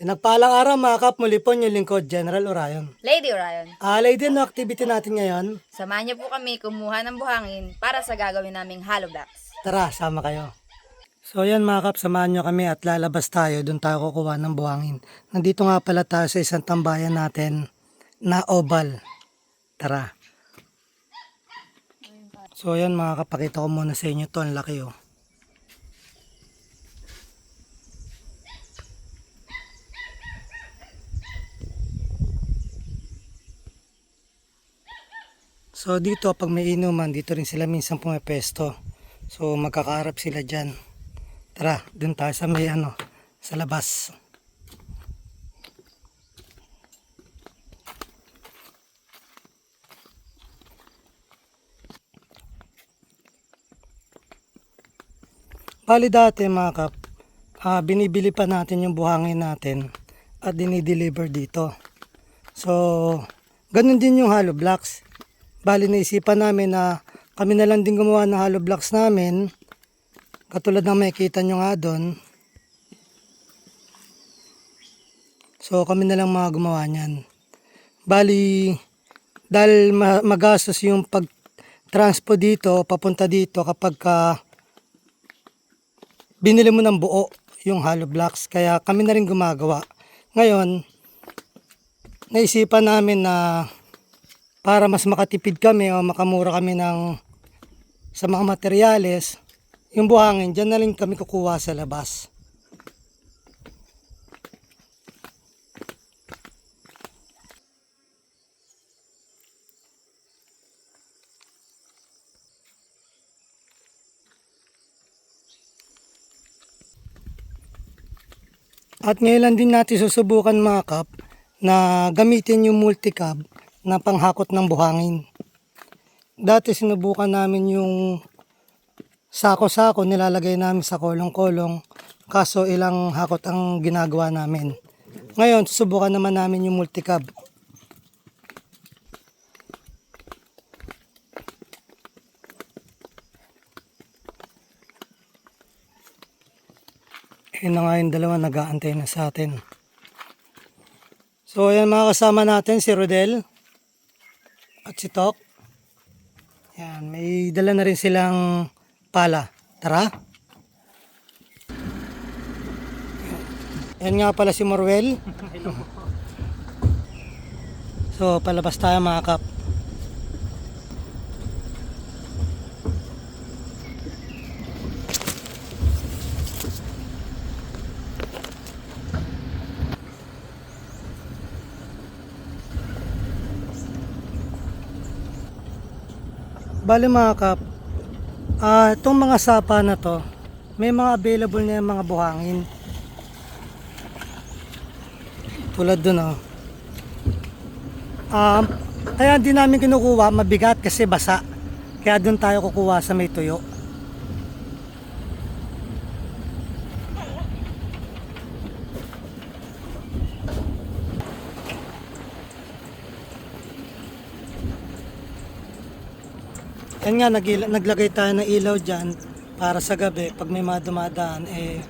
Pinagpalang araw mga kap, muli po yung lingkod, General Orion. Lady Orion, Alay din no activity natin ngayon. samahan niyo po kami kumuha ng buhangin para sa gagawin naming hollow blocks. Tara, sama kayo. So yan mga kap, samahan nyo kami at lalabas tayo. Doon tayo kukuha ng buhangin. Nandito nga pala tayo sa isang tambayan natin na oval. Tara. So yan mga kapakita ko muna sa inyo to. Ang laki oh. So dito pag may inuman, dito rin sila minsan pumepesto. So magkakaharap sila dyan. Tara, dun tayo sa may ano, sa labas. Bali dati mga kap, ah, binibili pa natin yung buhangin natin at dinideliver dito. So, ganun din yung hollow blocks. Bali naisipan namin na kami na lang din gumawa ng hollow blocks namin. Katulad ng makikita nyo nga doon. So kami na lang mga gumawa niyan. Bali, dahil ma- magastos yung pag transpo dito, papunta dito kapag ka binili mo ng buo yung hollow blocks. Kaya kami na rin gumagawa. Ngayon, naisipan namin na para mas makatipid kami o makamura kami ng sa mga materyales, yung buhangin, dyan na rin kami kukuha sa labas. At ngayon lang din natin susubukan mga kap na gamitin yung multicab na panghakot ng buhangin. Dati sinubukan namin yung sako-sako nilalagay namin sa kolong-kolong kaso ilang hakot ang ginagawa namin. Ngayon susubukan naman namin yung multicab. Yun na nga yung dalawa nag-aantay na sa atin. So ayan mga kasama natin si Rodel at si Tok. Yan, may dala na rin silang pala. Tara. Yan nga pala si Morwell. so palabas tayo mga kap. Bali mga kap, ah itong mga sapa na to, may mga available na yung mga buhangin. Tulad dun oh. Um, kaya di namin kinukuha, mabigat kasi basa. Kaya dun tayo kukuha sa may tuyo. Yan nga, nagila- naglagay tayo ng ilaw dyan para sa gabi, pag may mga dumadaan, eh,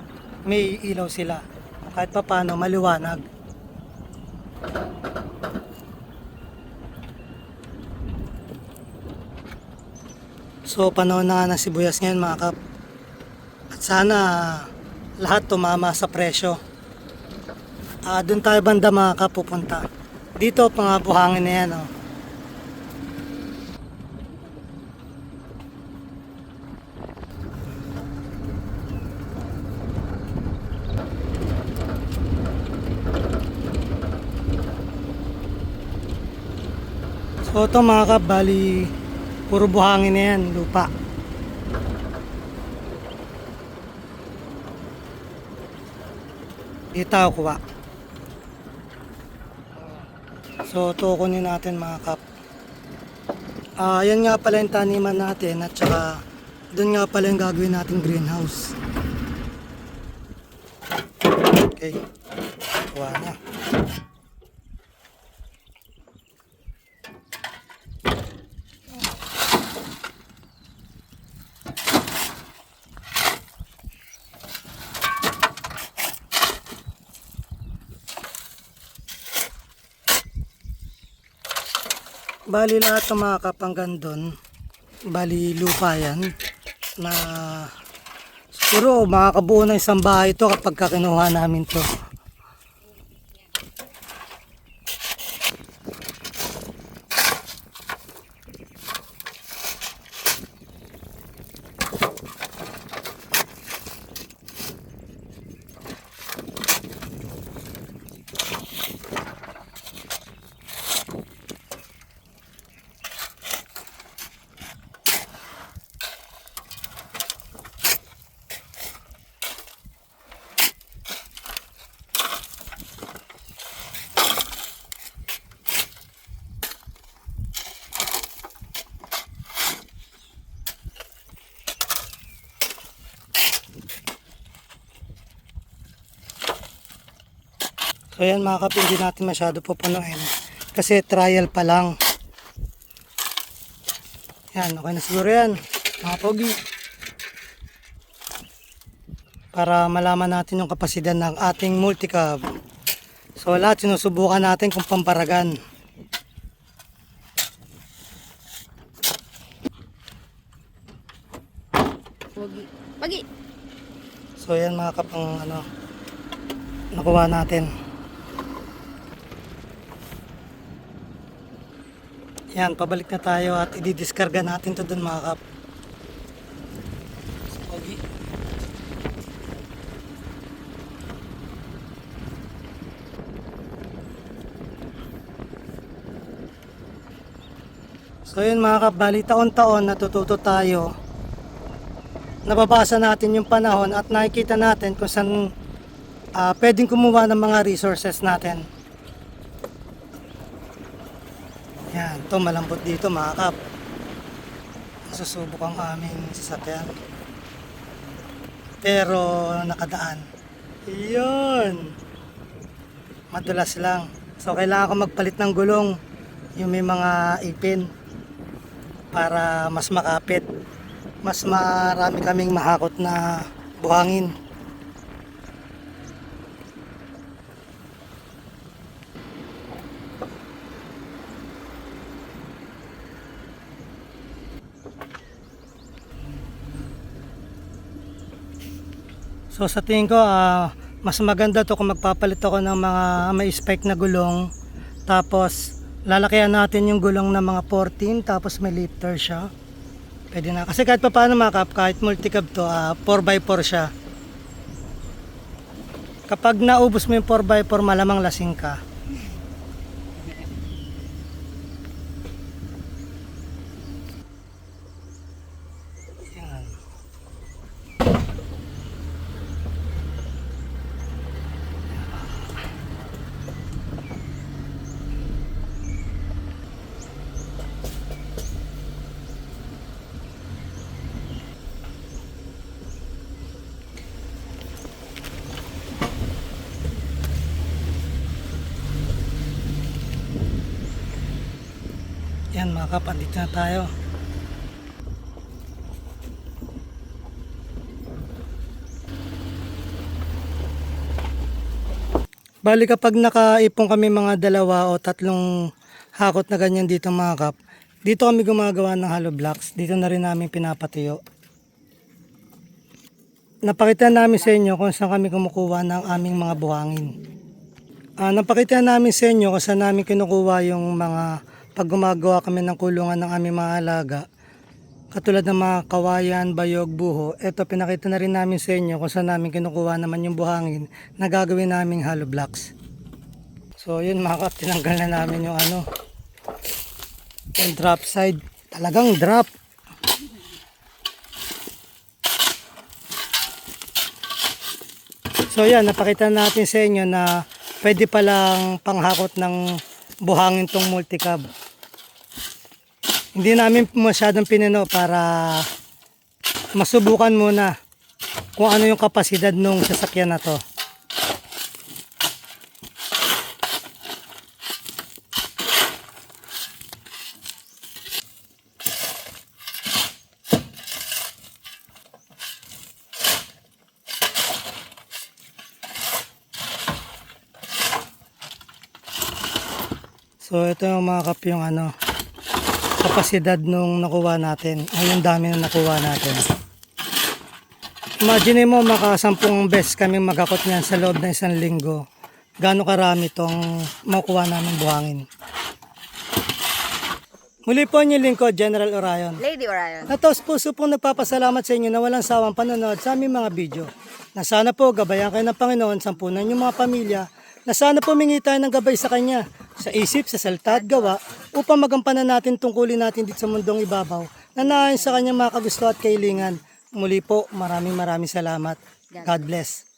may ilaw sila. Kahit pa paano, maliwanag. So, panahon na nga ng sibuyas ngayon mga kap. At sana lahat tumama sa presyo. Ah, doon tayo banda mga kap pupunta. Dito, mga buhangin na yan. Oh. So ito mga kap, bali puro buhangin na yan, lupa. Ako kuha. So ito kunin natin mga kap. Ah, yan nga pala yung taniman natin at saka doon nga pala yung gagawin nating greenhouse. Okay. Kuha na. Bali lahat ng mga kapanggan doon, bali lupa yan, na siguro makakabuo ng isang bahay to kapag kinuha namin to. So yan mga kap, hindi natin masyado pupunuin. Kasi trial pa lang. Yan, okay na siguro yan. Mga pogi. Para malaman natin yung kapasidad ng ating multicab. So lahat sinusubukan natin kung pamparagan. Pogi. Pogi. So yan mga kapang ano nakuha natin. Yan, pabalik na tayo at i-discarga natin to dun mga kap. So yun mga kap, bali taon-taon natututo tayo nababasa natin yung panahon at nakikita natin kung saan ah, pwedeng kumuha ng mga resources natin. Yan, to malambot dito mga kap. Susubok ang aming sasakyan. Pero nakadaan. Yun. Madulas lang. So kailangan ko magpalit ng gulong. Yung may mga ipin. Para mas makapit mas marami kaming mahakot na buhangin. So sa tingin ko, ah, mas maganda to kung magpapalit ako ng mga may spike na gulong. Tapos lalakyan natin yung gulong ng mga 14 tapos may lifter siya. Pwede na. Kasi kahit pa paano mga kap, kahit multicab to, ah, 4x4 siya. Kapag naubos mo yung 4x4, malamang lasing ka. Yan mga kap, andito na tayo. Bali kapag nakaipon kami mga dalawa o tatlong hakot na ganyan dito mga kap, dito kami gumagawa ng hollow blocks. Dito na rin namin pinapatuyo. Napakita namin sa inyo kung saan kami kumukuha ng aming mga buhangin. Ah, napakita namin sa inyo kung saan namin kinukuha yung mga pag gumagawa kami ng kulungan ng aming mga alaga. Katulad ng mga kawayan, bayog, buho. Ito pinakita na rin namin sa inyo kung saan namin kinukuha naman yung buhangin na gagawin naming hollow blocks. So yun mga kap, tinanggal na namin yung ano, yung drop side. Talagang drop. So yan, napakita natin sa inyo na pwede palang panghakot ng buhangin tong multicab. Hindi namin masyadong pinino para masubukan muna kung ano yung kapasidad nung sasakyan na to. So ito yung mga kap yung ano kapasidad nung nakuha natin. Ay, yung dami na nakuha natin. Imagine mo, makasampung beses kami magakot niyan sa loob ng isang linggo. Gano'ng karami tong makuha namin buhangin. Muli po inyong lingkod, General Orion. Lady Orion. At taos puso pong nagpapasalamat sa inyo na walang sawang panonood sa aming mga video. Na sana po gabayan kayo ng Panginoon, sampunan yung mga pamilya, na sana po mingi tayo ng gabay sa Kanya, sa isip, sa salita at gawa, upang magampanan natin tungkulin natin dito sa mundong ibabaw, na naayon sa Kanyang mga kagusto at kailingan. Muli po, maraming maraming salamat. God bless.